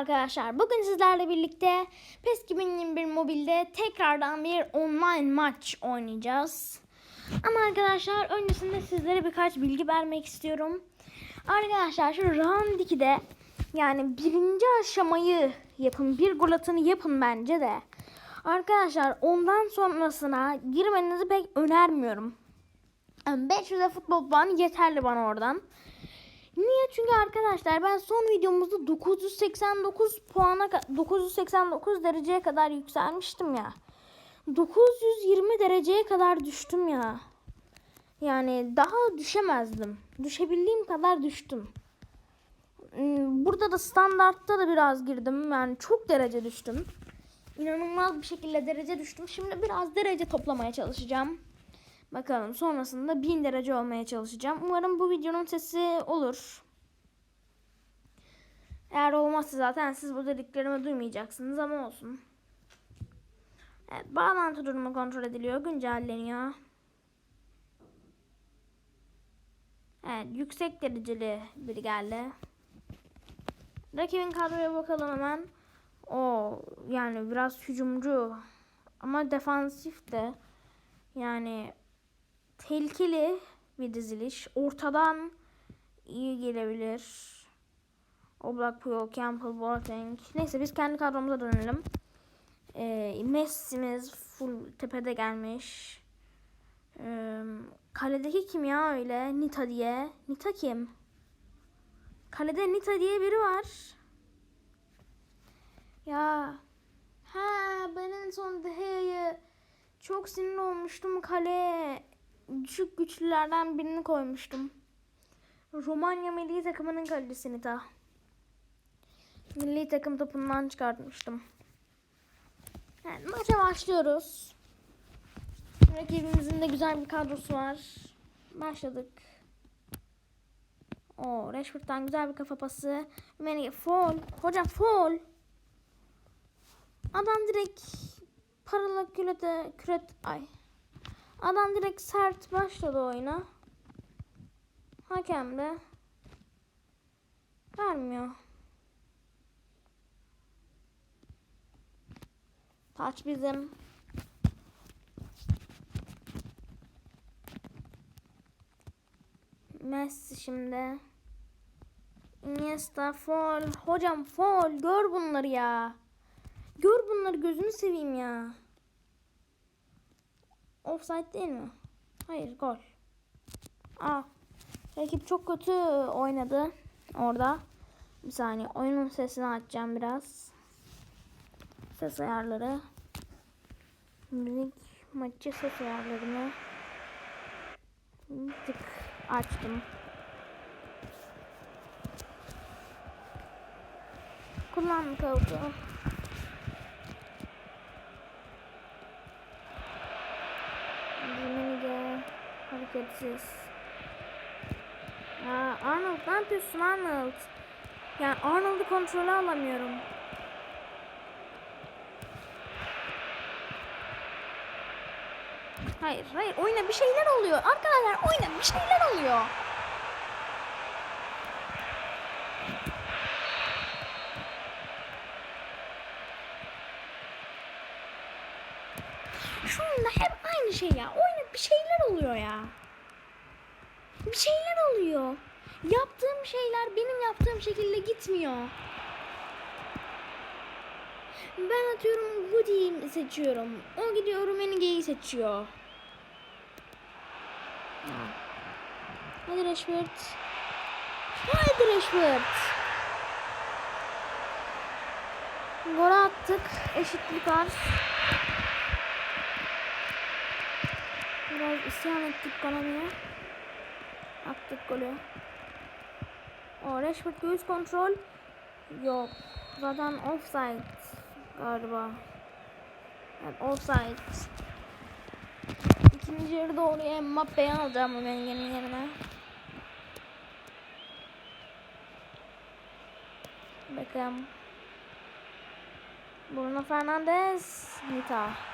arkadaşlar. Bugün sizlerle birlikte PES 2021 mobilde tekrardan bir online maç oynayacağız. Ama arkadaşlar öncesinde sizlere birkaç bilgi vermek istiyorum. Arkadaşlar şu round 2'de yani birinci aşamayı yapın. Bir gol atını yapın bence de. Arkadaşlar ondan sonrasına girmenizi pek önermiyorum. Yani 500'e futbol puanı yeterli bana oradan. Niye? Çünkü arkadaşlar ben son videomuzda 989 puana ka- 989 dereceye kadar yükselmiştim ya. 920 dereceye kadar düştüm ya. Yani daha düşemezdim. Düşebildiğim kadar düştüm. Hmm, Burada da standartta da biraz girdim. Yani çok derece düştüm. İnanılmaz bir şekilde derece düştüm. Şimdi biraz derece toplamaya çalışacağım. Bakalım sonrasında 1000 derece olmaya çalışacağım. Umarım bu videonun sesi olur. Eğer olmazsa zaten siz bu dediklerimi duymayacaksınız ama olsun. Evet bağlantı durumu kontrol ediliyor. Güncelleniyor. Evet yüksek dereceli biri geldi. Rakibin kadroya bakalım hemen. O yani biraz hücumcu ama defansif de yani tehlikeli bir diziliş. Ortadan iyi gelebilir. Oblak, Puyol, Campbell, Boateng. Neyse biz kendi kadromuza dönelim. Ee, Messi'miz full tepede gelmiş. Ee, kaledeki kim ya öyle? Nita diye. Nita kim? Kalede Nita diye biri var. Ya. Ha ben en son Deha'yı çok sinir olmuştum. Kaleye düşük güçlülerden birini koymuştum. Romanya milli takımının kalecisi Nita. Milli takım topundan çıkartmıştım. Evet, maça başlıyoruz. Rakibimizin de güzel bir kadrosu var. Başladık. O Rashford'dan güzel bir kafa pası. Menige foul. Hocam foul. Adam direkt paralı kürete küret ay. Adam direkt sert başladı oyuna. Hakem de vermiyor. Taç bizim. Messi şimdi. Iniesta foul. Hocam foul. Gör bunları ya. Gör bunları gözünü seveyim ya. Offside değil mi? Hayır gol. Aa. Rakip çok kötü oynadı orada. Bir saniye oyunun sesini açacağım biraz. Ses ayarları. Müzik maçı ses ayarlarını tık açtım. Dinamide hareketsiz. Aa, Arnold ne yapıyorsun Arnold? Yani Arnold'u kontrolü alamıyorum. Hayır, hayır. Oyuna bir şeyler oluyor. Arkadaşlar oyuna bir şeyler oluyor. Şu anda hep aynı şey ya. Oyuna bir şeyler oluyor ya. Bir şeyler oluyor. Yaptığım şeyler benim yaptığım şekilde gitmiyor. Ben atıyorum Woody'yi seçiyorum. O gidiyor Rumenige'yi seçiyor. Ha. Hadi Rashford. Hadi Rashford. Gol attık. Eşitlik var. Biraz isyan ettik Konami'ye. Attık golü. O Rashford göğüs kontrol. Yok. Zaten offside galiba. Evet offside. İkinci yarıda oraya Mbappe'yi alacağım Rumeniye'nin yerine. Bakalım. Bruno Fernandes. Nita.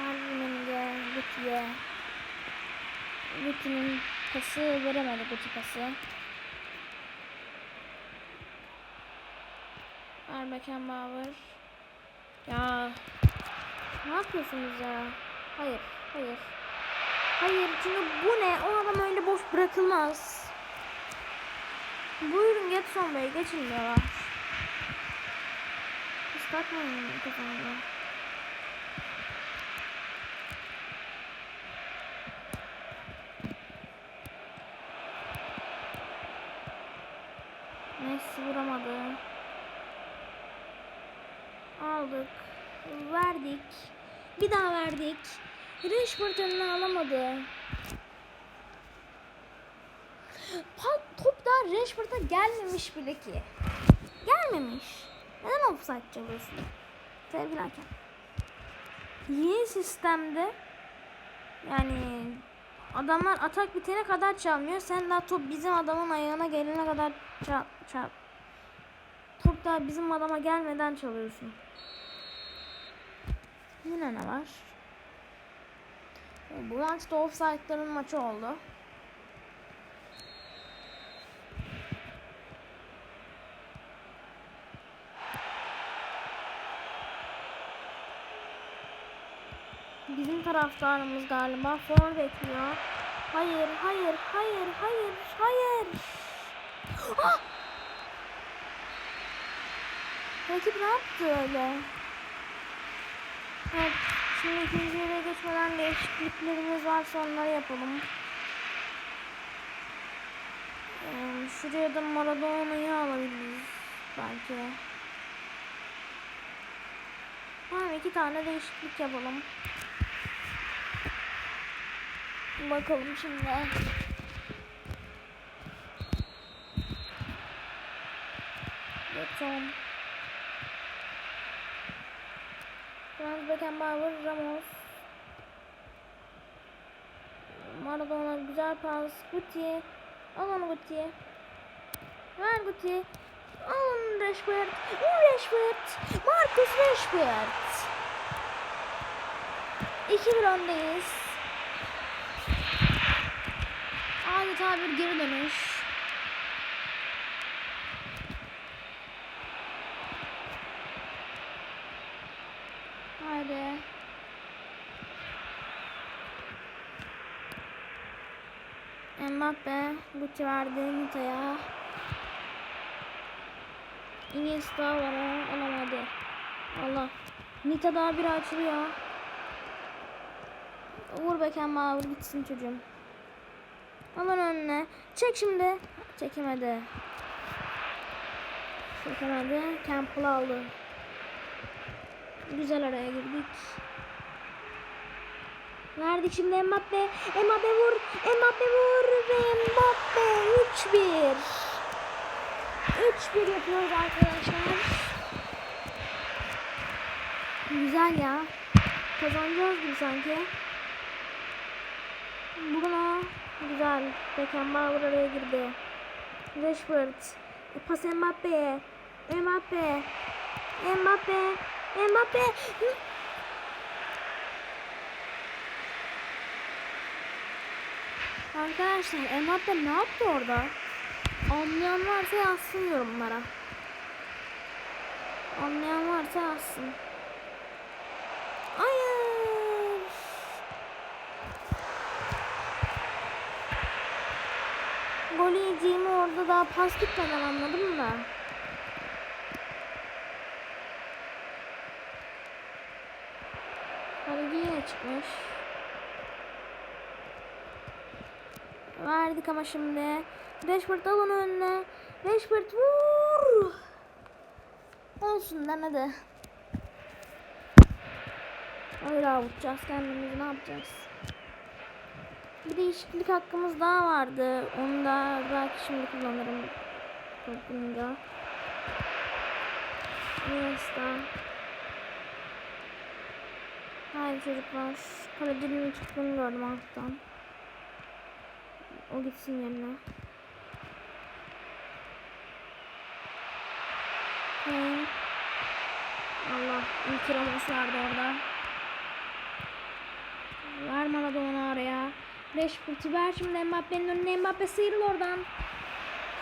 Abimin ya Lütfiye. Lütfi'nin pası veremedi Lütfi pası. Erbakan Bağır. Ya ne yapıyorsunuz ya? Hayır, hayır. Hayır çünkü bu ne? O adam öyle boş bırakılmaz. Buyurun Getson Bey geçin diyorlar. Islatmayın kafamda. Messi vuramadı. Aldık. Verdik. Bir daha verdik. Rashford önüne alamadı. Pa- Top daha Rashford'a gelmemiş bile ki. Gelmemiş. Neden offside çalıyorsun? Sevgili hakem. Yeni sistemde yani adamlar atak bitene kadar çalmıyor. Sen daha top bizim adamın ayağına gelene kadar çal, çal. Top daha bizim adama gelmeden çalıyorsun. Yine ne var? Bu maçta offside'ların maçı oldu. Bizim taraftarımız galiba faul bekliyor. Hayır, hayır, hayır, hayır, hayır. Ah! Rakip ne yaptı öyle? Evet, şimdi ikinci yere geçmeden değişikliklerimiz varsa onları yapalım. Ee, şuraya da Maradona'yı alabiliriz belki. Tamam iki tane değişiklik yapalım. Bakalım şimdi. Beton. Franz Beckenbauer, Ramos. Maradona güzel pas. Guti. Al onu Guti. Ver Guti. Al onu Rashford. Vur Rashford. Marcus Rashford. 2-1 öndeyiz. Adeta bir geri dönüş. Haydi. Mbappe Gucci verdi Nita'ya. Iniesta var o alamadı. Allah. Nita daha bir açılıyor. Vur Beckenbauer gitsin çocuğum. Aman önüne. Çek şimdi. Çekemedi. Çekemedi. Campbell aldı. Güzel araya girdik. Verdik şimdi Mbappe. Mbappe vur. Mbappe vur. Ve Mbappe 3-1. 3-1 yapıyoruz arkadaşlar. Güzel ya. Kazanacağız gibi sanki. Bruno güzel. Beckenbauer araya girdi. Rashford. Pas Mbappe'ye. Mbappe. Mbappe. Mbappe. Arkadaşlar Mbappe ne yaptı orada? Anlayan varsa yazsın yorumlara. Anlayan varsa yazsın. Hayır. Gol yiyeceğimi orada daha pas gitmeden anladım da. Kaleci yine çıkmış. Verdik ama şimdi. Rashford al onu önüne. Rashford vur. Olsun demedi. Öyle avutacağız kendimizi ne yapacağız? Bir değişiklik hakkımız daha vardı. Onu da belki şimdi kullanırım. Toplumda. Iniesta. Haydi çocuklar. Kalecinin çıktığını gördüm alttan. O gitsin yerine. Kane. Allah. İlk Ramos vardı orada. Ver Maradona araya. Rashford'u ver şimdi Mbappe'nin önüne Mbappe sıyrıl oradan.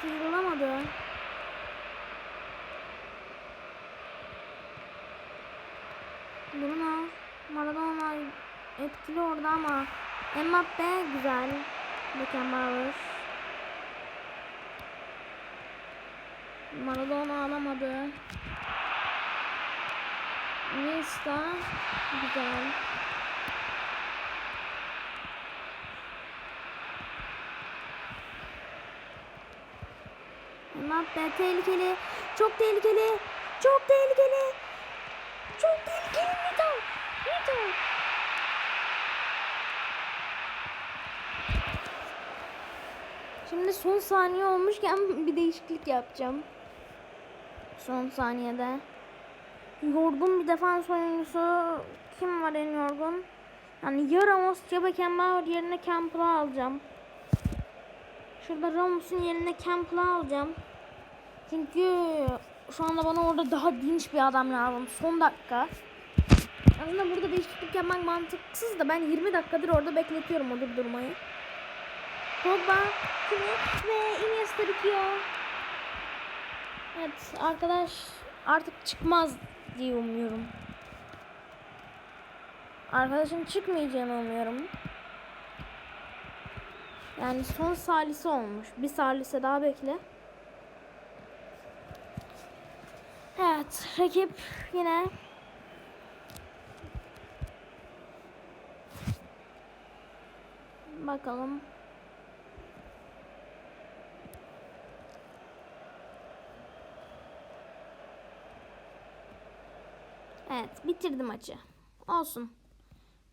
Sıyrılamadı. Bruno Maradona etkili orada ama Mbappe güzel. Mükemmel Maradona alamadı. Nesta güzel. Mbappe tehlikeli. Çok tehlikeli. Çok tehlikeli. Çok tehlikeli Mito. Mito. Şimdi son saniye olmuşken bir değişiklik yapacağım. Son saniyede. Yorgun bir defans oyuncusu. Kim var en yorgun? Yani ya Ramos ya Beckenbauer yerine Campbell'ı alacağım. Şurada Ramos'un yerine Campbell'ı alacağım. Çünkü şu anda bana orada daha dinç bir adam lazım. Son dakika. Aslında burada değişiklik yapmak mantıksız da ben 20 dakikadır orada bekletiyorum o durdurmayı. Pogba, ve Iniesta bitiyor. Evet arkadaş artık çıkmaz diye umuyorum. Arkadaşım çıkmayacağını umuyorum. Yani son salisi olmuş. Bir salise daha bekle. Evet, rakip yine bakalım. Evet, bitirdim maçı. Olsun.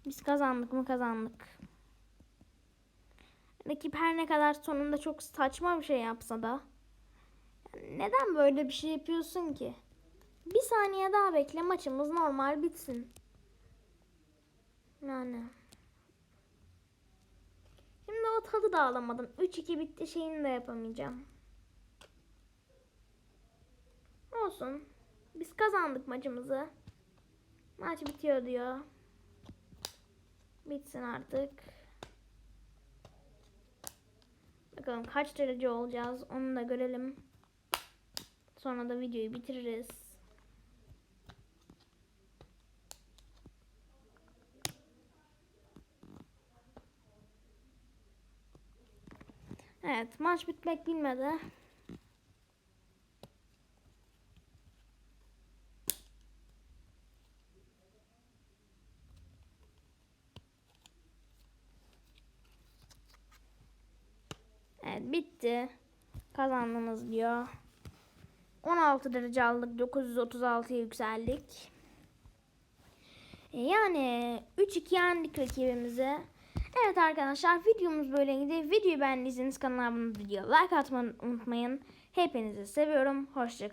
Biz kazandık mı kazandık. Rakip her ne kadar sonunda çok saçma bir şey yapsa da neden böyle bir şey yapıyorsun ki? Bir saniye daha bekle maçımız normal bitsin. Yani. Şimdi o tadı da alamadım. 3-2 bitti şeyini de yapamayacağım. Olsun. Biz kazandık maçımızı. Maç bitiyor diyor. Bitsin artık. Bakalım kaç derece olacağız onu da görelim. Sonra da videoyu bitiririz. Evet maç bitmek bilmedi. Evet bitti. Kazandınız diyor. 16 derece aldık. 936'ya yükseldik. E, Yani 3-2 yendik rakibimizi. Evet arkadaşlar videomuz böyleydi. Videoyu beğendiyseniz kanalıma abone video like atmayı unutmayın. Hepinizi seviyorum. Hoşçakalın.